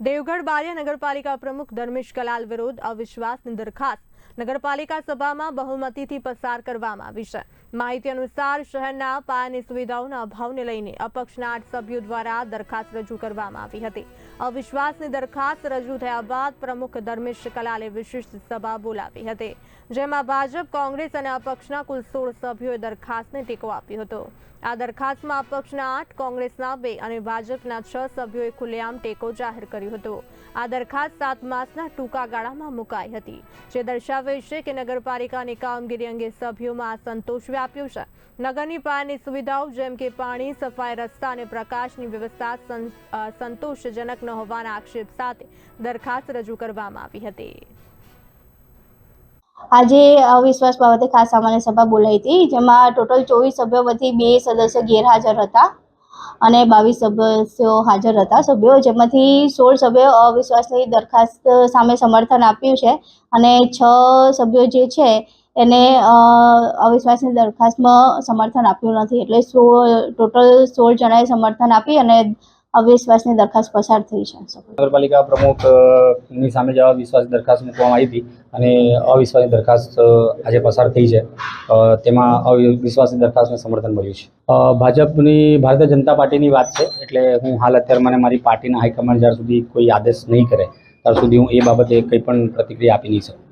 દેવગઢ બારિયા નગરપાલિકા પ્રમુખ ધર્મેશ કલાલ વિરુદ્ધ અવિશ્વાસની દરખાસ્ત નગરપાલિકા સભામાં બહુમતીથી પસાર કરવામાં આવી છે. માહિતી અનુસાર શહેરના પાયાની સુવિધાઓના અભાવને લઈને અપક્ષના આઠ સભ્યો દ્વારા દરખાસ્ત રજૂ કરવામાં આવી હતી. અવિશ્વાસની દરખાસ્ત રજૂ થયા બાદ પ્રમુખ ધર્મેશ કલાલે વિશિષ્ટ સભા બોલાવી હતી, જેમાં ભાજપ, કોંગ્રેસ અને અપક્ષના કુલ સોળ સભ્યોએ દરખાસ્તને ટેકો આપ્યો હતો. આ દરખાસ્તમાં અપક્ષના આઠ, કોંગ્રેસના બે અને ભાજપના છ સભ્યોએ ખુલ્લેઆમ ટેકો જાહેર કર્યો હતો. આ દરખાસ્ત સાત માસના ટૂંકા ગાળામાં મુકાઈ હતી, જે દર્શાવે છે કે નગરપાલિકાની કામગીરી અંગે સભ્યોમાં સંતોષ વ્યાપ્યો છે. નગરની પાયાની સુવિધાઓ જેમ કે પાણી, સફાઈ, રસ્તા અને પ્રકાશની વ્યવસ્થા સંતોષજનક ન હોવાના આક્ષેપ સાથે દરખાસ્ત રજૂ કરવામાં આવી હતી. આજે અવિશ્વાસ બાબતે ખાસ સામાન્ય સભા બોલાઈ હતી, જેમાં ટોટલ ચોવીસ સભ્યો વતી બે સદસ્ય ગેરહાજર હતા. અને બાવીસ સદસ્યો હાજર હતા. સભ્યો જેમાંથી સોળ સભ્યો અવિશ્વાસની દરખાસ્ત સામે સમર્થન આપ્યું છે અને છ સભ્યો જે છે એને અવિશ્વાસની દરખાસ્તમાં સમર્થન આપ્યું નથી. એટલે સોળ ટોટલ સોળ જણાએ સમર્થન આપી અને અવિશ્વાસની દરખાસ્ત પસાર થઈ છે. નગરપાલિકા પ્રમુખની સામે જવાબ વિશ્વાસ દરખાસ્ત મૂકવામાં આવી હતી અને અવિશ્વાસની દરખાસ્ત આજે પસાર થઈ છે. તેમાં અવિશ્વાસની દરખાસ્તને સમર્થન મળ્યું છે. ભાજપની ભારતીય જનતા પાર્ટીની વાત છે, એટલે હું હાલ અત્યારે મને મારી પાર્ટીના હાઈકમાન્ડ જ્યાં સુધી કોઈ આદેશ નહીં કરે, ત્યાર સુધી હું એ બાબતે કંઈ પણ પ્રતિક્રિયા આપી નહીં શકું.